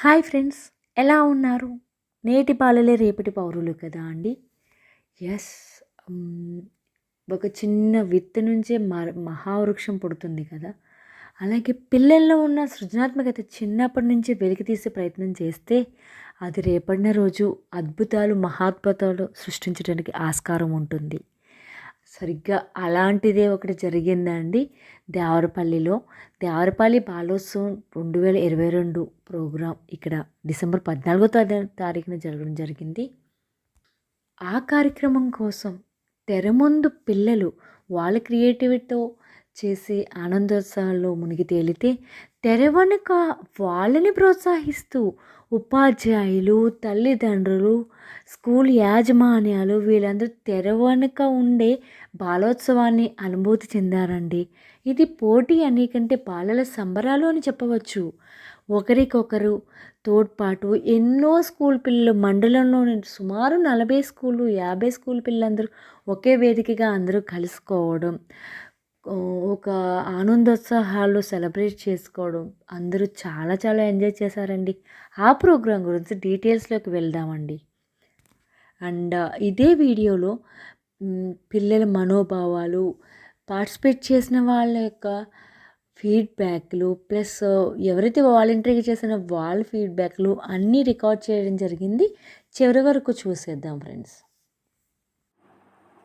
Hi friends ఎలా ఉన్నారు? నేటి పాలలే రేపటి పౌరులు కదా అండి? ఎస్ um, ఒక చిన్న విత్తు నుంచే మ మహావృక్షం పుడుతుంది కదా. అలాగే పిల్లల్లో ఉన్న సృజనాత్మకత చిన్నప్పటి నుంచే వెలికి తీసే ప్రయత్నం చేస్తే అది రేపడిన రోజు అద్భుతాలు మహాద్భుతాలు సృష్టించడానికి ఆస్కారం ఉంటుంది. సరిగ్గా అలాంటిదే ఒకటి జరిగిందండి దేవరపల్లిలో. దేవరపల్లి బాలోత్సవం రెండు వేల ఇరవై రెండు ప్రోగ్రాం ఇక్కడ డిసెంబర్ పద్నాలుగో తారీ తారీఖున జరగడం జరిగింది. ఆ కార్యక్రమం కోసం తెర ముందు పిల్లలు వాళ్ళ క్రియేటివిటీతో చేసే ఆనందోత్సవాల్లో మునిగి తేలితే తెర వెనుక వాళ్ళని ప్రోత్సహిస్తూ ఉపాధ్యాయులు తల్లిదండ్రులు స్కూల్ యాజమాన్యాలు వీళ్ళందరూ తెర వెనుక ఉండే బాలోత్సవాన్ని అనుభూతి చెందారండి. ఇది పోటీ అని కంటే బాలల సంబరాలు అని చెప్పవచ్చు. ఒకరికొకరు తోడ్పాటు ఎన్నో స్కూల్ పిల్లలు మండలంలోని సుమారు నలభై స్కూళ్ళు యాభై స్కూల్ పిల్లలందరూ ఒకే వేదికగా అందరూ కలుసుకోవడం. ఒక ఆనందోత్సాహాలు సెలబ్రేట్ చేసుకోవడం. అందరూ చాలా చాలా ఎంజాయ్ చేశారండి. ఆ ప్రోగ్రాం గురించి డీటెయిల్స్లోకి వెళ్దామండి. అండ్ ఇదే వీడియోలో పిల్లల మనోభావాలు పార్టిసిపేట్ చేసిన వాళ్ళ యొక్క ఫీడ్బ్యాక్లు ప్లస్ ఎవరైతే వాలంటరీగా చేసిన వాళ్ళ ఫీడ్బ్యాక్లు అన్నీ రికార్డ్ చేయడం జరిగింది. చివరి వరకు చూసేద్దాం ఫ్రెండ్స్.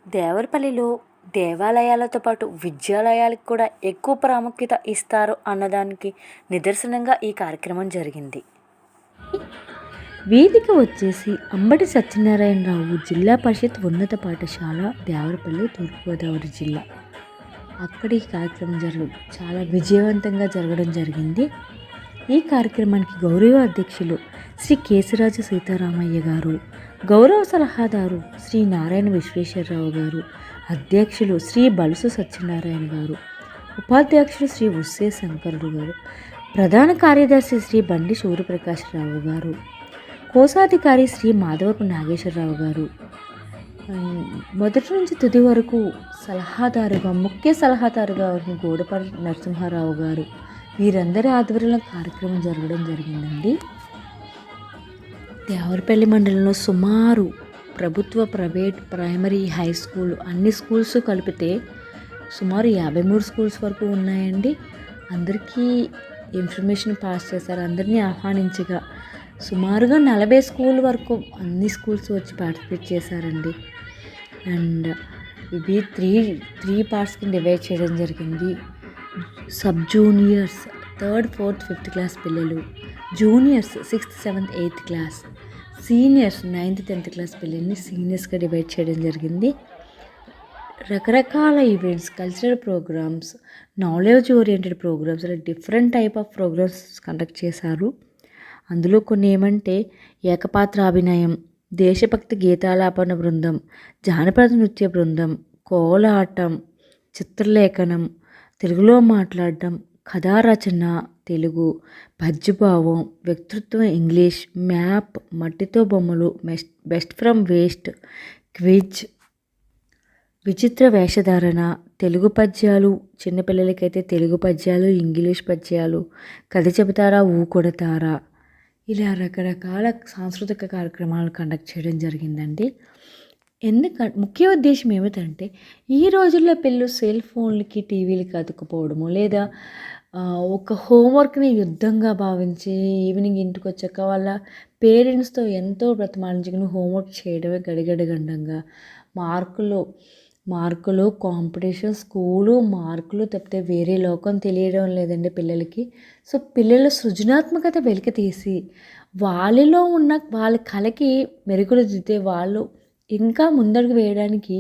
దేవరపల్లిలో దేవాలయాలతో పాటు విద్యాలయాలకు కూడా ఎక్కువ ప్రాముఖ్యత ఇస్తారు అన్నదానికి నిదర్శనంగా ఈ కార్యక్రమం జరిగింది. వేదిక వచ్చేసి అంబటి సత్యనారాయణరావు జిల్లా పరిషత్ ఉన్నత పాఠశాల దేవరపల్లి తూర్పుగోదావరి జిల్లా. అక్కడ ఈ కార్యక్రమం జరుగు చాలా విజయవంతంగా జరగడం జరిగింది. ఈ కార్యక్రమానికి గౌరవ అధ్యక్షులు శ్రీ కేశరాజు సీతారామయ్య గారు గౌరవ సలహాదారు శ్రీ నారాయణ విశ్వేశ్వరరావు గారు అధ్యక్షులు శ్రీ బలుసు సత్యనారాయణ గారు ఉపాధ్యక్షులు శ్రీ ఉస్సే శంకరుడు గారు ప్రధాన కార్యదర్శి శ్రీ బండి సూర్యప్రకాశ్రావు గారు కోశాధికారి శ్రీ మాధవపు నాగేశ్వరరావు గారు. మొదటి నుంచి తుది వరకు సలహాదారుగా ముఖ్య సలహాదారుగా గోడపల్లి నరసింహారావు గారు. వీరందరి ఆధ్వర్యంలో కార్యక్రమం జరగడం జరిగిందండి. దేవరపల్లి మండలంలో సుమారు ప్రభుత్వ ప్రైవేట్ ప్రైమరీ హై స్కూల్ అన్ని స్కూల్స్ కలిపితే సుమారు యాభై మూడు స్కూల్స్ వరకు ఉన్నాయండి. అందరికీ ఇన్ఫర్మేషన్ పాస్ చేశారు. అందరినీ ఆహ్వానించగా సుమారుగా నలభై స్కూల్ వరకు అన్ని స్కూల్స్ వచ్చి పార్టిసిపేట్ చేశారండి. అండ్ ఇవి త్రీ త్రీ పార్ట్స్కి డివైడ్ చేయడం జరిగింది. Sub juniors third fourth fifth class పిల్లలు juniors sixth seventh eighth class. Seniors ninth tenth class పిల్లల్ని సీనియర్స్గా డివైడ్ చేయడం జరిగింది. రకరకాల events cultural programmes knowledge oriented programmes అలా different type of programmes conduct చేశారు. అందులో కొన్ని ఏమంటే ఏకపాత్ర అభినయం దేశభక్తి గీతాలాపన బృందం జానపద నృత్య బృందం కోలాటం చిత్రలేఖనం తెలుగులో మాట్లాడడం కథారచన తెలుగు పద్యభావం వ్యక్తిత్వం ఇంగ్లీష్ మ్యాప్ మట్టితో బొమ్మలు best best from waste quiz విచిత్ర వేషధారణ తెలుగు పద్యాలు చిన్నపిల్లలకైతే తెలుగు పద్యాలు ఇంగ్లీష్ పద్యాలు కథ చెబుతారా ఊకొడతారా ఇలా రకరకాల సాంస్కృతిక కార్యక్రమాలు కండక్ట్ చేయడం జరిగిందండి. ఎందుకంటే ముఖ్య ఉద్దేశం ఏమిటంటే ఈ రోజుల్లో పిల్లలు సెల్ ఫోన్లకి టీవీలకి అతుక్కుపోవడము లేదా ఒక హోంవర్క్ని యుద్ధంగా భావించి ఈవినింగ్ ఇంటికి వచ్చాక వాళ్ళ పేరెంట్స్తో ఎంతో బ్రతమాలించుకుని హోంవర్క్ చేయడమే గడిగడిగండంగా. మార్కులు మార్కులు కాంపిటీషన్ స్కూలు మార్కులు తప్పితే వేరే లోకం తెలియడం లేదండి పిల్లలకి. సో పిల్లల సృజనాత్మకత వెలికి తీసి వాళ్ళలో ఉన్న వాళ్ళ కళకి మెరుగులు దిద్దే వాళ్ళు ఇంకా ముందడుగు వేయడానికి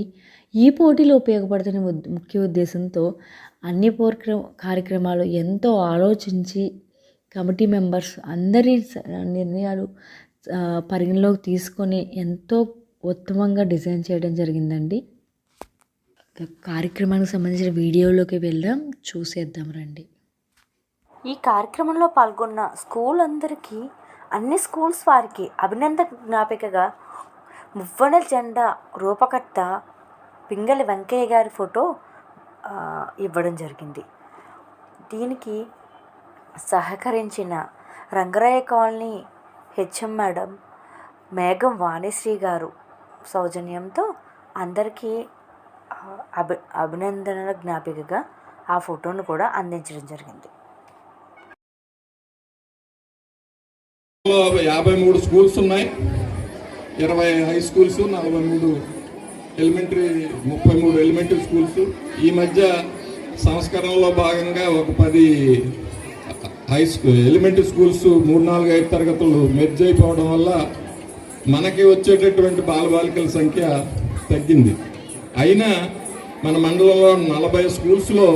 ఈ పోటీలు ఉపయోగపడుతున్న ముఖ్య ఉద్దేశంతో అన్ని పోర్క్ర కార్యక్రమాలు ఎంతో ఆలోచించి కమిటీ మెంబర్స్ అందరి నిర్ణయాలు పరిగణలోకి తీసుకొని ఎంతో ఉత్తమంగా డిజైన్ చేయడం జరిగిందండి. కార్యక్రమానికి సంబంధించిన వీడియోలోకి వెళ్దాం చూసేద్దాం రండి. ఈ కార్యక్రమంలో పాల్గొన్న స్కూల్ అందరికీ అన్ని స్కూల్స్ వారికి అభినందన జ్ఞాపికగా మువ్వన జెండా రూపకర్త పింగళి వెంకయ్య గారి ఫోటో ఇవ్వడం జరిగింది. దీనికి సహకరించిన రంగరాయ కాలనీ హెచ్ఎం మేడం మేఘం వాణిశ్రీ గారు సౌజన్యంతో అందరికీ అభి అభినందనల జ్ఞాపికగా ఆ ఫోటోను కూడా అందించడం జరిగింది. యాభై మూడు స్కూల్స్ ఉన్నాయి. ఇరవై హై స్కూల్స్ నలభై మూడు ఎలిమెంటరీ ముప్పై మూడు ఎలిమెంటరీ స్కూల్స్ ఈ మధ్య సంస్కరణలో భాగంగా ఒక పది హై స్కూల్ ఎలిమెంటరీ స్కూల్స్ మూడు నాలుగు ఐదు తరగతులు మెర్జ్ అయిపోవడం వల్ల మనకి వచ్చేటటువంటి బాలబాలికల సంఖ్య తగ్గింది. అయినా మన మండలంలో నలభై స్కూల్స్లో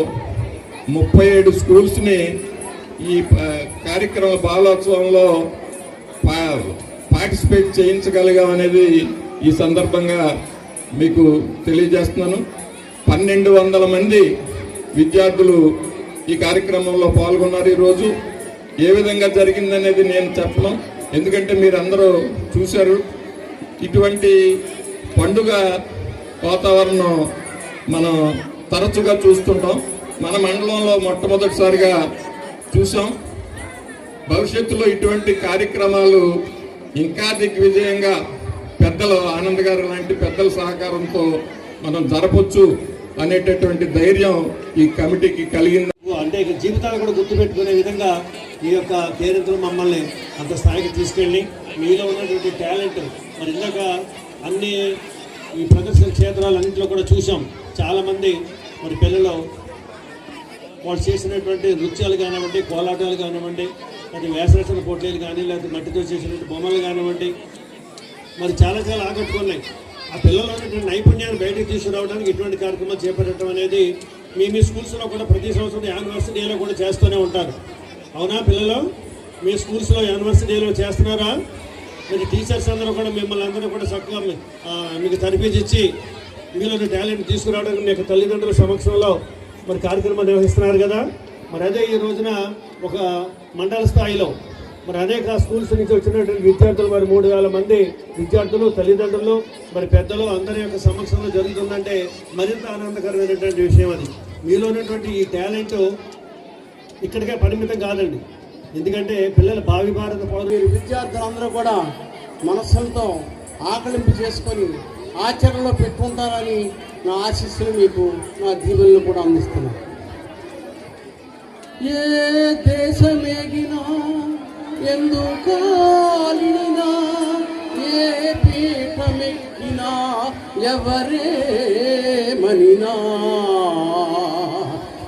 ముప్పై ఏడు స్కూల్స్ని ఈ కార్యక్రమ బాలోత్సవంలో పా- పార్టిసిపేట్ చేయించగలిగామనేది ఈ సందర్భంగా మీకు తెలియజేస్తున్నాను. పన్నెండు వందల మంది విద్యార్థులు ఈ కార్యక్రమంలో పాల్గొన్నారు ఈరోజు. ఏ విధంగా జరిగిందనేది నేను చెప్పను ఎందుకంటే మీరు అందరూ చూశారు. ఇటువంటి పండుగ వాతావరణం మనం తరచుగా చూస్తుంటాం. మన మండలంలో మొట్టమొదటిసారిగా చూసాం భవిష్యత్తులో ఇటువంటి కార్యక్రమాలు ఇంకా దిగ్విజయంగా పెద్దలు ఆనంద్ గారు లాంటి పెద్దల సహకారంతో మనం జరపొచ్చు అనేటటువంటి ధైర్యం ఈ కమిటీకి కలిగింది. అంటే ఇక జీవితాలు కూడా గుర్తుపెట్టుకునే విధంగా ఈ యొక్క పేరెంట్లు మమ్మల్ని అంత స్థాయికి తీసుకెళ్ళి మీలో ఉన్నటువంటి టాలెంట్ మరి ఇందాక అన్ని ఈ ప్రదర్శన క్షేత్రాలన్నింటిలో కూడా చూసాం చాలామంది మరి పిల్లలు వాళ్ళు చేసినటువంటి నృత్యాలు కానివ్వండి కోలాటాలు కానివ్వండి అది వేసరచన పోటీలు కానీ లేకపోతే మట్టితో చేసినటువంటి బొమ్మలు కానివ్వండి మరి చాలా చాలా ఆకట్టుకున్నాయి. ఆ పిల్లలు ఉన్నటువంటి నైపుణ్యాన్ని బయటకు తీసుకురావడానికి ఇటువంటి కార్యక్రమాలు చేపట్టడం అనేది మీ మీ స్కూల్స్లో కూడా ప్రతి సంవత్సరం యానివర్సరీ డేలో కూడా చేస్తూనే ఉంటారు. అవునా పిల్లలు? మీ స్కూల్స్లో యానివర్సరీ డేలో చేస్తున్నారా? మీరు టీచర్స్ అందరూ కూడా మిమ్మల్ని అందరూ కూడా చక్కగా మీకు ఆ, మీకు తరపించి మీలో టాలెంట్ తీసుకురావడానికి మీ యొక్క తల్లిదండ్రుల సమక్షంలో మరి కార్యక్రమం నిర్వహిస్తున్నారు కదా? మరి అదే ఈ రోజున ఒక మండల స్థాయిలో మరి అనేక స్కూల్స్ నుంచి వచ్చినటువంటి విద్యార్థులు మరి మూడు వేల మంది విద్యార్థులు తల్లిదండ్రులు మరి పెద్దలు అందరి యొక్క సమక్షంలో జరుగుతుందంటే మరింత ఆనందకరమైనటువంటి విషయం అది. మీలో ఉన్నటువంటి ఈ టాలెంట్ ఇక్కడికే పరిమితం కాదండి. ఎందుకంటే పిల్లల భావి భారత పౌరులు. విద్యార్థులందరూ కూడా మనస్సులతో ఆకలింపు చేసుకొని ఆచరణలో పెట్టుకుంటారని నా ఆశీస్సులు మీకు నా దీవెనలు కూడా అందిస్తున్నాను. ఏ దేశమేగినా ఎందుకాలినా ఏ పీఠమెక్కినా ఎవరేమనినా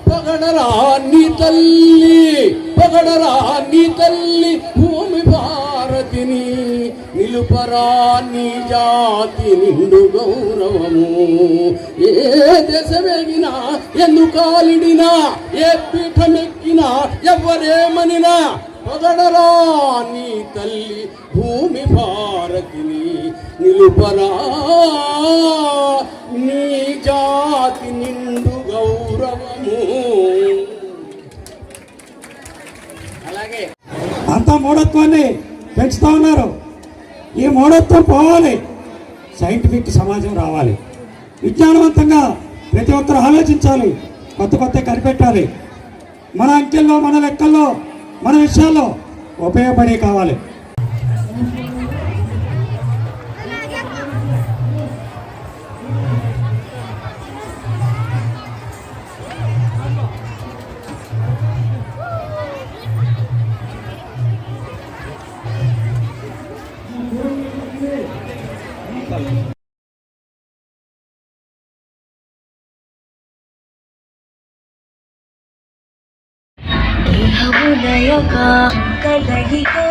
పొగడరా నీ తల్లి పొగడరా నీ తల్లి భూమి భారతిని నిలుపరా నీ జాతి నిండు గౌరవము. ఏ దేశమెగినా ఎందుకాలిడినా ఏ పీఠమెక్కినా ఎవరేమనినా పొగడరా నీ తల్లి భూమి భారతిని నిలుపరా. నీ జాతి నిండు గౌరవము. అలాగే. అంతా మూఢత్వాన్ని పెంచుతా ఉన్నారు. ఈ మూఢత్వం పోవాలి. సైంటిఫిక్ సమాజం రావాలి. విజ్ఞానవంతంగా ప్రతి ఒక్కరు ఆలోచించాలి. కొత్త కొత్త కనిపెట్టాలి. మన అంకెల్లో మన లెక్కల్లో మన విషయాల్లో ఉపయోగపడే కావాలి. You.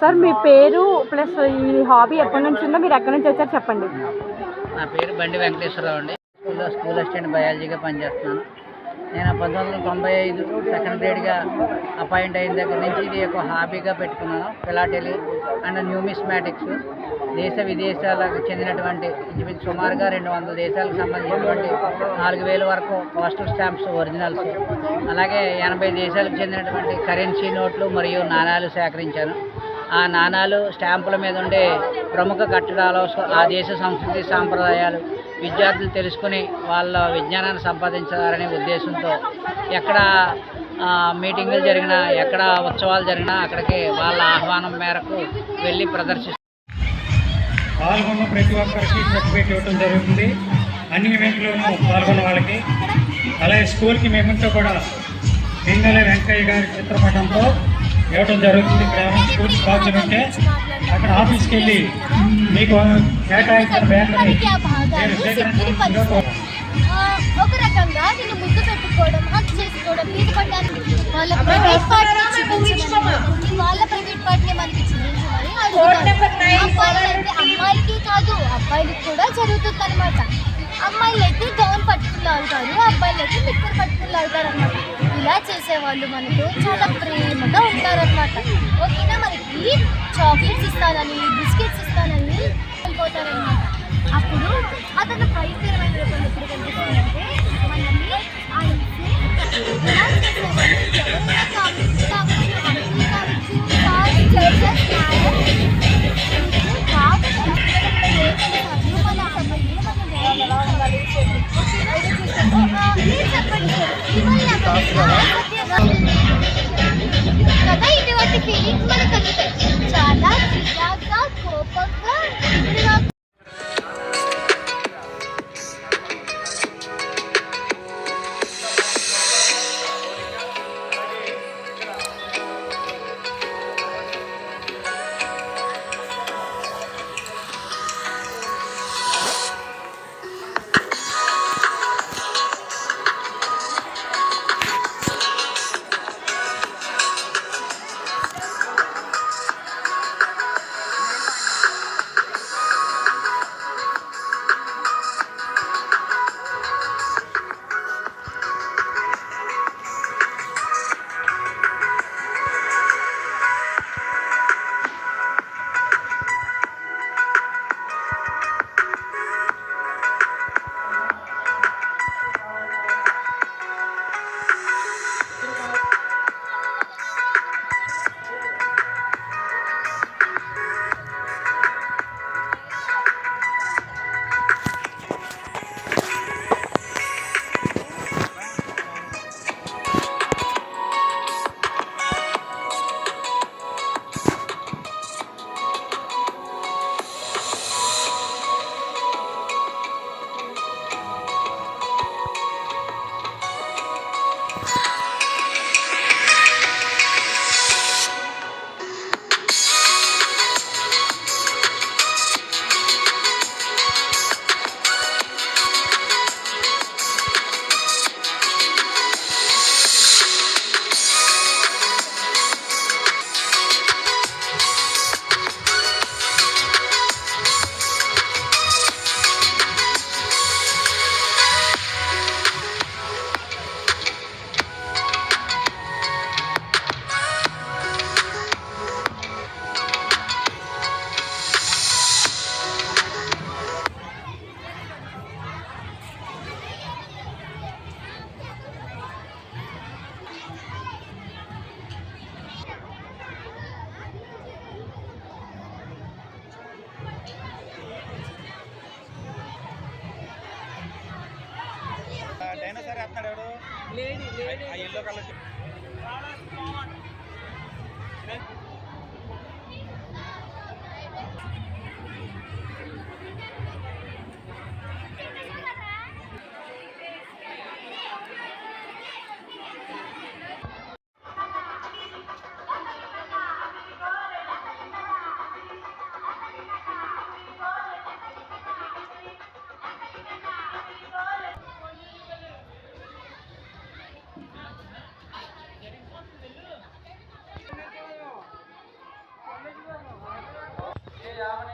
సార్ మీ పేరు ప్లస్ ఈ హాబీ ఎప్పటి నుంచి ఉందో మీరు ఎక్కడి నుంచి వచ్చారు చెప్పండి. నా పేరు బండి వెంకటేశ్వరరావు అండి. స్కూల్లో స్కూల్ అసిస్టెంట్ బయాలజీగా పనిచేస్తున్నాను. నేను పంతొమ్మిది వందల తొంభై ఐదు సెకండ్ గ్రేడ్గా అపాయింట్ అయిన దగ్గర నుంచి ఇది ఒక హాబీగా పెట్టుకున్నాను. ఫిలాటెలీ అండ్ న్యూమిస్మాటిక్స్ దేశ విదేశాలకు చెందినటువంటి ఇంచుమించు సుమారుగా రెండు వందల దేశాలకు సంబంధించినటువంటి నాలుగు వేల వరకు పోస్టల్ స్టాంప్స్ ఒరిజినల్స్ అలాగే ఎనభై దేశాలకు చెందినటువంటి కరెన్సీ నోట్లు మరియు నాణాలు సేకరించాను. ఆ నాణాలు స్టాంపుల మీద ఉండే ప్రముఖ కట్టడాలు ఆ దేశ సంస్కృతి సాంప్రదాయాలు విద్యార్థులు తెలుసుకుని వాళ్ళ విజ్ఞానాన్ని సంపాదించాలనే ఉద్దేశంతో ఎక్కడ మీటింగులు జరిగినా ఎక్కడ ఉత్సవాలు జరిగినా అక్కడికి వాళ్ళ ఆహ్వానం మేరకు వెళ్ళి ప్రదర్శిస్తారు పాల్గొన్న ప్రతి ఒక్కరికి సర్టిఫికేట్ ఇవ్వడం జరుగుతుంది. అన్ని ఈవెంట్లోనూ పాల్గొన్న వాళ్ళకి. అలాగే స్కూల్కి మేమంతా కూడా పింగళ వెంకయ్య గారి చిత్రపటంతో ఇవ్వడం జరుగుతుంది. గ్రామం స్కూల్ స్టాఫ్ ఉంటే అక్కడ ఆఫీస్కి వెళ్ళి మీకు కేటాయించిన బ్యాంకుని ఒక రకంగా నేను ముద్దు పెట్టుకోవడం హక్ చేసుకోవడం మీద పడ్డానికి వాళ్ళ ప్రైవేట్ పార్ట్ వాళ్ళ ప్రైవేట్ పార్ట్ మనకి అమ్మాయిలకి కాదు అబ్బాయిలకి కూడా జరుగుతుంది అనమాట అమ్మాయిలు అయితే గౌన్ పట్టుకుని లాగుతారు అబ్బాయిలు అయితే నిక్కర్ పట్టుకుని లాగుతారు అనమాట ఇలా చేసేవాళ్ళు మనతో చాలా ప్రేమగా ఉంటారనమాట ఓకేనా మనకి చాక్లెట్స్ ఇస్తానని బిస్కెట్స్ ఇస్తానని వెళ్ళిపోతారనమాట అప్పుడు అతను భయంకరమైన రూపంలో ఎప్పుడు కనిపిస్తుందంటే మనల్ని అడిగితే ఇలా కావచ్చు, కావచ్చు, కావచ్చు, ఎలా ఉండాలి న్యాయం. ఇది కాదు, తిరుమల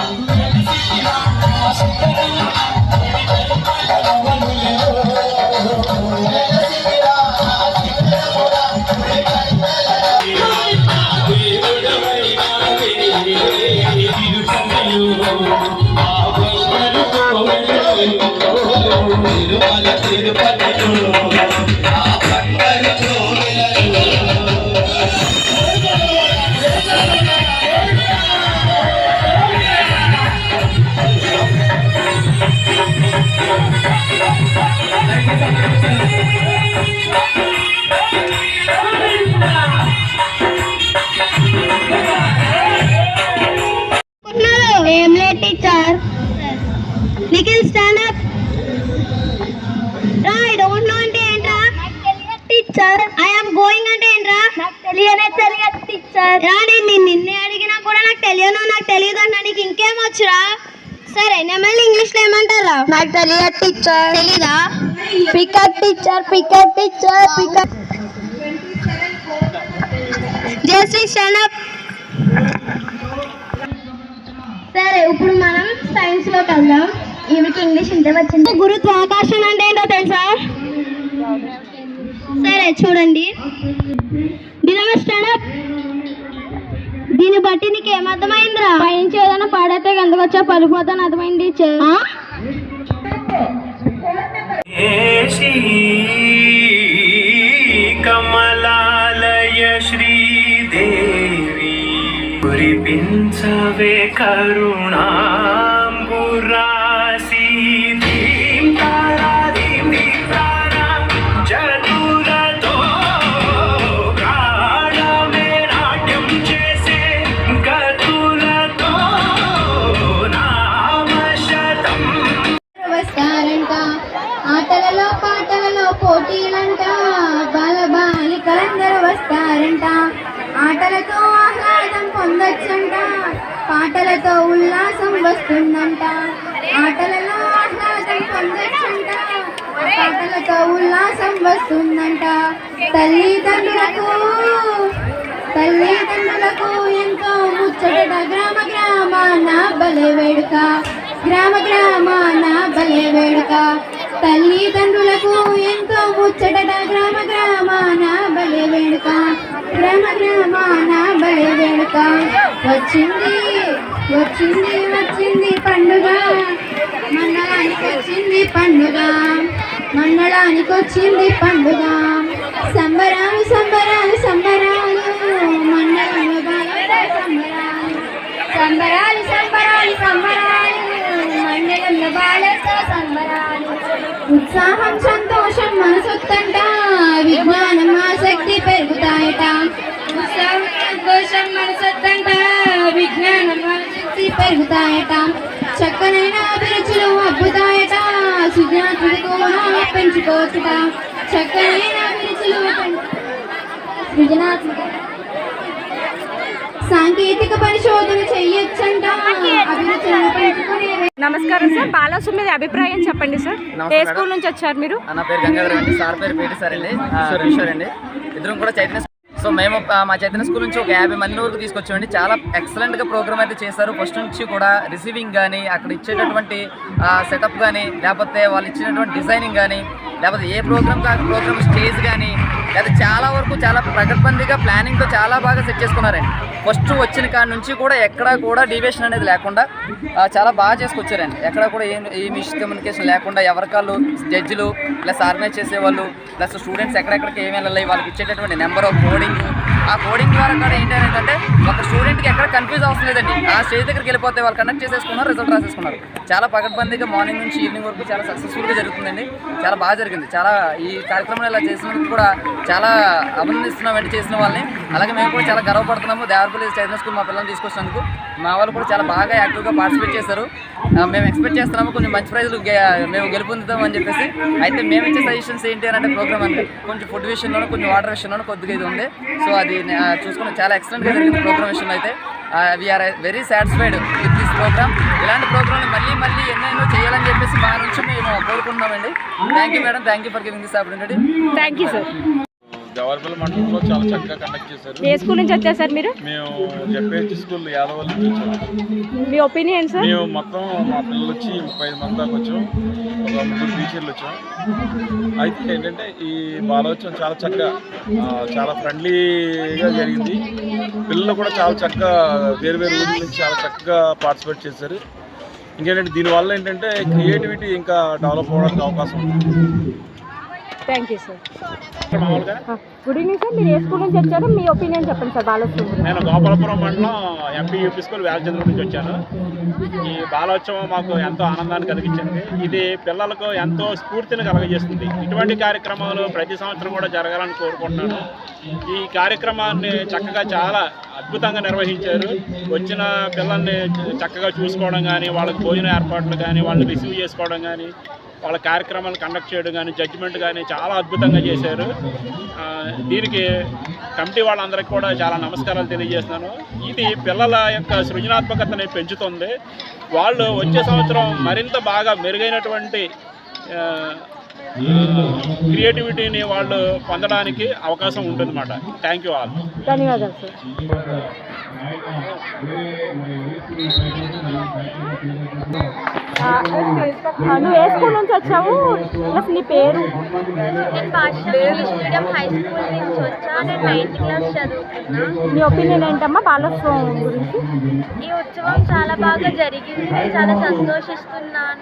తిరుమల తిరుపతి తెలియదు టీచర్ తెలీదా? Pickup teacher pickup teacher pickup stand up సరే ఇప్పుడు మనం సైన్స్లోకి వెళ్దాం. ఈవికి ఇంగ్లీష్ ఇంతే వచ్చింది. గురుత్వాకర్షణ అంటే ఏంటో తెలుసా? సరే చూడండి. డినమో స్టాండప్ దీన్ని బట్టి నీకు ఏమర్థమైందిరా పైనుంచి ఏదైనా పాడైతే ఎందుకు వచ్చా పడిపోతాను అర్థమైంది కమలాలయ శ్రీదేవి కురిపించవే కరుణా ఆటలతో ఆహ్లాదం పొందొచ్చంట. పాటలతో ఉల్లాసం వస్తుందంట. ఆటలలో ఆహ్లాదం పొందొచ్చంట. పాటలతో ఉల్లాసం వస్తుందంట. తల్లిదండ్రులకు తల్లిదండ్రులకు ఎంతో ముచ్చట గ్రామ గ్రామాన బలే వేడుక. గ్రామ గ్రామాన బలే వేడుక. తల్లిదండ్రులకు ఎంతో ముచ్చట గ్రామ గ్రామాన బలే వేడుక. గ్రామ గ్రామాన బలే వచ్చింది వచ్చింది వచ్చింది పండుగ. మండలానికి వచ్చింది పండుగ. మండలానికి వచ్చింది పండుగ. సంబరాలు సంబరాలు సంబరాలు. మండలంలో సంబరాలు. సంబరాలు సంబరాలు సంబరాలు. మండలంలో బాలతో సంబరాలు. ఉత్సాహం సంతోషం మనసొత్తంట పెరుగుతాయట. చక్కనైన అభిరుచులు అబ్బుతాయట సృజనాత్మక పెంచుకోవచ్చుట. చక్కనైన అభిరుచులు సృజనాత్మక సాంకేతిక పరిశోధన చెయ్యొచ్చంట. అభిరుచులను పెంచుకునే నమస్కారం సార్. బాలసు మీద అభిప్రాయం చెప్పండి సార్. ఏ స్కూల్ నుంచి వచ్చారు మీరు? నా పేరు గంగాధర్ అండి. సార్ పేరు పేటి సార్ అండి. అండి. ఇద్దరం కూడా చైతన్య సో మేము మా చైతన్య స్కూల్ నుంచి ఒక యాభై మంది వరకు తీసుకొచ్చామండి. చాలా ఎక్సలెంట్గా ప్రోగ్రామ్ అయితే చేశారు. ఫస్ట్ నుంచి కూడా రిసీవింగ్ కానీ అక్కడ ఇచ్చేటటువంటి సెటప్ కానీ లేకపోతే వాళ్ళు ఇచ్చినటువంటి డిజైనింగ్ కానీ లేకపోతే ఏ ప్రోగ్రామ్ కాదు ప్రోగ్రామ్ స్టేజ్ కానీ లేదా చాలా వరకు చాలా ప్రగతిబందిగా ప్లానింగ్తో చాలా బాగా సెట్ చేసుకున్నారండి ఫస్ట్ వచ్చిన కాడ నుంచి కూడా ఎక్కడా కూడా డివేషన్ అనేది లేకుండా చాలా బాగా చేసుకొచ్చారండి ఎక్కడ కూడా ఏం ఏ మిస్ కమ్యూనికేషన్ లేకుండా ఎవరికాళ్ళు జడ్జిలు ప్లస్ ఆర్గనైజ్ చేసేవాళ్ళు ప్లస్ స్టూడెంట్స్ ఎక్కడెక్కడికి ఏమి వెళ్ళాలి వాళ్ళకి ఇచ్చేటటువంటి నెంబర్ ఆఫ్ కోడింగ్ ఆ కోడింగ్ ద్వారా కూడా ఏంటి అని ఏంటంటే ఒక స్టూడెంట్కి ఎక్కడ కన్ఫ్యూజ్ అవసరం లేదండి. ఆ స్టేజ్ దగ్గరికి వెళ్ళిపోతే వాళ్ళు కండక్ట్ చేసేసుకున్నారు రిజల్ట్ రాసేసుకున్నారు. చాలా పగడ్బందీగా మార్నింగ్ నుంచి ఈవినింగ్ వరకు చాలా సక్సెస్ఫుల్గా జరుగుతుందండి. చాలా బాగా జరిగింది. చాలా ఈ కార్యక్రమం ఇలా చేసినందుకు కూడా చాలా అభినందిస్తున్నామండి చేసిన వాళ్ళని. అలాగే మేము కూడా చాలా గర్వపడుతున్నాము. దేవరపల్లి చైతన్య స్కూల్ మా పిల్లల్ని తీసుకొచ్చినందుకు. మా వాళ్ళు కూడా చాలా బాగా యాక్టివ్గా పార్టిసిపేట్ చేశారు. మేము ఎక్స్పెక్ట్ చేస్తున్నాము కొంచెం మంచి ప్రైజ్లు గె- మేము గెలుపొందుతాం అని చెప్పేసి. అయితే మేము ఇచ్చే సజెషన్స్ ఏంటి అని అంటే ప్రోగ్రామ్ అంటే కొంచెం ఫుడ్ విషయంలోనూ కొంచెం వాటర్ విషయంలోనూ కొద్దిగా ఇది ఉంది. సో అది ఆ, చూసుకుని చాలా ఎక్సలెంట్గా జరిగింది ప్రోగ్రామ్ విషయంలో అయితే. We are very satisfied with this programme ఇలాంటి ప్రోగ్రామ్ మళ్ళీ మళ్ళీ ఎన్నెన్నో చేయాలని చెప్పేసి మా నుంచి మేము కోరుకుంటున్నామండి. Thank you madam thank you for giving this opportunity thank you sir Jawaharpalli మండలంలో చాలా చక్కగా కండక్ట్ చేశారు. ఏ స్కూల్ నుంచి వచ్చారు సార్ మీరు? మేము జెడ్పీహెచ్ స్కూల్ యాదవ్ నుంచి వచ్చాము మీ ఒపీనియన్ సార్? మేము మొత్తం మా పిల్లలు వచ్చి ముప్పై ఐదు మంది దాకా వచ్చాం. ఒక ముగ్గురు టీచర్లు వచ్చాం. అయితే ఏంటంటే ఈ బాలోత్సవం చాలా చక్కగా చాలా ఫ్రెండ్లీగా జరిగింది. పిల్లలు కూడా చాలా చక్కగా వేరు వేరు ఊర్ల నుంచి చాలా చక్కగా పార్టిసిపేట్ చేశారు. ఇంకేంటంటే దీనివల్ల ఏంటంటే క్రియేటివిటీ ఇంకా డెవలప్ అవ్వడానికి అవకాశం ఉంది. Thank you sir good evening sir మీరు ఏ స్కూల్ నుంచి వచ్చారు మీ ఒపీనియన్ చెప్పండి సార్ బాలోత్సవం నేను గోపాలపురం మండలం ఎంపీ యూపీ స్కూల్ వ్యాలచంద్ర నుంచి వచ్చాను. ఈ బాలోత్సవం మాకు ఎంతో ఆనందాన్ని కలిగించింది. ఇది పిల్లలకు ఎంతో స్ఫూర్తిని కలగజేస్తుంది. ఇటువంటి కార్యక్రమాలు ప్రతి సంవత్సరం కూడా జరగాలని కోరుకుంటున్నాను. ఈ కార్యక్రమాన్ని చక్కగా చాలా అద్భుతంగా నిర్వహించారు. వచ్చిన పిల్లల్ని చక్కగా చూసుకోవడం కానీ వాళ్ళకి భోజన ఏర్పాట్లు కానీ వాళ్ళని రిసీవ్ చేసుకోవడం కానీ వాళ్ళ కార్యక్రమాలు కండక్ట్ చేయడం కానీ జడ్జిమెంట్ కానీ చాలా అద్భుతంగా చేశారు. దీనికి కమిటీ వాళ్ళందరికీ కూడా చాలా నమస్కారాలు తెలియజేస్తున్నాను. ఇది పిల్లల యొక్క సృజనాత్మకతని పెంచుతుంది. వాళ్ళు వచ్చే సంవత్సరం మరింత బాగా మెరుగైనటువంటి క్రియేటివిటీని వాళ్ళు పొందడానికి అవకాశం ఉంటుందన్నమాట. థ్యాంక్ యూ ఆల్ ధన్యవాదాలు సార్ నువ్వు ఏ స్కూల్ నుంచి వచ్చావు ప్లస్ నీ పేరు నేను ఇంగ్లీష్ మీడియం హై స్కూల్ నుంచి వచ్చా నేను నైన్త్ క్లాస్ చదువుతున్నా నీ. ఒపీనియన్ ఏంటమ్మా బాలోత్సవం గురించి ఈ ఉత్సవం చాలా బాగా జరిగింది నేను చాలా సంతోషిస్తున్నాను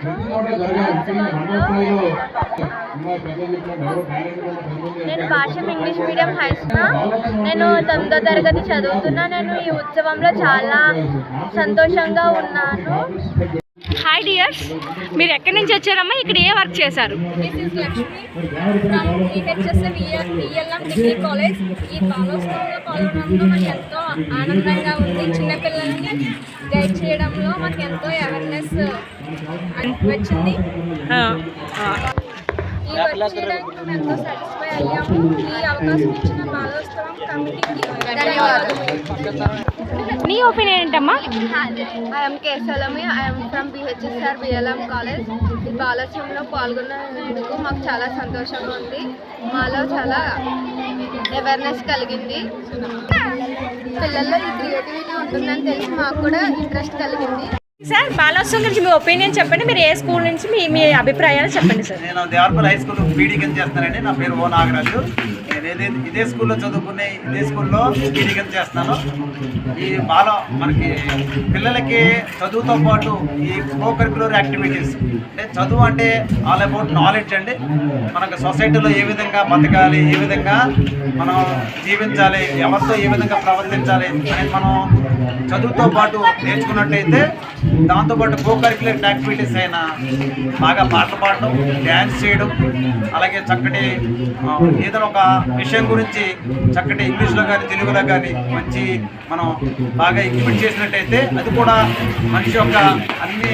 నేను భాషం ఇంగ్లీష్ మీడియం హై స్కూల్ నేను తొమ్మిదో తరగతి చదువుతున్నా. నేను ఈ ఉత్సవంలో చాలా సంతోషంగా ఉన్నాను. హాయ్ డియర్స్ మీరు ఎక్కడి నుంచి వచ్చారమ్మా? ఇక్కడ ఏ వర్క్ చేశారు? కాలేజ్ ఈ బాలోత్సవంలో పాల్గొనడంలో మాకు ఎంతో ఆనందంగా ఉంది. చిన్నపిల్లల్ని గైడ్ చేయడంలో మాకు ఎంతో అవేర్నెస్ వచ్చింది. ఈ వర్క్ చేయడానికి మేము ఎంతో సాటిస్ఫై అయ్యాము. ఈ అవకాశం ఇచ్చిన బాలోత్సవం కమిటీకి ధన్యవాదాలు. నీ ఒపీనియన్ ఏంటమ్మా? I'm కేసలమి I'm from BHSR BLM college ఈ బాలోత్సవంలో పాల్గొన్నందుకు మాకు చాలా సంతోషంగా ఉంది. మాలో చాలా అవేర్నెస్ కలిగింది. పిల్లల్లో ఈ క్రియేటివిటీ ఉంటుందని తెలిసి మాకు కూడా ఇంట్రెస్ట్ కలిగింది. సార్ బాలోత్సవం గురించి మీ ఒపీనియన్ చెప్పండి. మీరు ఏ స్కూల్ నుంచి మీ మీ అభిప్రాయాలు చెప్పండి సార్. నేను దేవరపల్లి హై స్కూల్ పీడీ కింద చేస్తానండి నా పేరు ఓ నాగరాజు. ఇదే స్కూల్లో చదువుకునే ఇదే స్కూల్లో పీడీ చేస్తాను. ఈ బాల మనకి పిల్లలకి చదువుతో పాటు ఈ కో కరికులర్ యాక్టివిటీస్ అంటే చదువు అంటే ఆల్ అబౌట్ నాలెడ్జ్ అండి. మనకు సొసైటీలో ఏ విధంగా బతకాలి ఏ విధంగా మనం జీవించాలి ఎవరితో ఏ విధంగా ప్రవర్తించాలి అనేది మనం చదువుతో పాటు నేర్చుకున్నట్టయితే దాంతోపాటు కో కరికులర్ యాక్టివిటీస్ అయినా బాగా పాటలు పాడడం డ్యాన్స్ చేయడం అలాగే చక్కటి ఏదైనా ఒక విషయం గురించి చక్కటి ఇంగ్లీష్లో కానీ తెలుగులో కానీ మంచి మనం బాగా ఇంప్లిమెంట్ చేసినట్టయితే అది కూడా మనిషి యొక్క అన్ని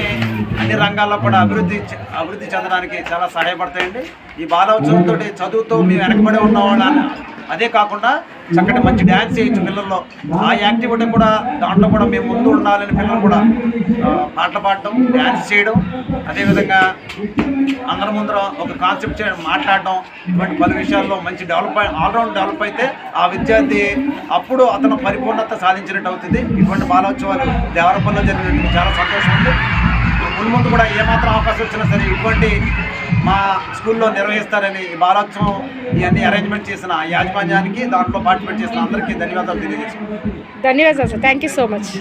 అన్ని రంగాల్లో కూడా అభివృద్ధి అభివృద్ధి చెందడానికి చాలా సహాయపడతాయండి. ఈ బాలోత్సవంతో చదువుతో మేము వెనకబడి ఉన్న వాళ్ళని అదే కాకుండా చక్కటి మంచి డ్యాన్స్ చేయొచ్చు పిల్లల్లో. ఆ యాక్టివిటీ కూడా దాంట్లో కూడా మేము ముందు ఉండాలని పిల్లలు కూడా పాటలు పాడటం డ్యాన్స్ చేయడం అదేవిధంగా అందరి ముందర ఒక కాన్సెప్ట్ చేయడం మాట్లాడడం ఇటువంటి పలు విషయాల్లో మంచి డెవలప్ ఆల్రౌండ్ డెవలప్ అయితే ఆ విద్యార్థి అప్పుడు అతను పరిపూర్ణత సాధించినట్టు అవుతుంది. ఇటువంటి బాలోత్సవాలు దేవరపల్లిలో జరిగినట్టు చాలా సంతోషం ఉంది. ముందు ముందు కూడా ఏమాత్రం అవకాశం వచ్చినా సరే ఇటువంటి మా స్కూల్లో నిర్వహిస్తారని ఈ బాలోత్సవం ఇవన్నీ అరేంజ్మెంట్ చేసిన యాజమాన్యానికి దాంట్లో పార్టిసిపేట్ చేసిన అందరికీ ధన్యవాదాలు తెలియజేస్తున్నాను ధన్యవాదాలు sir. Thank you so much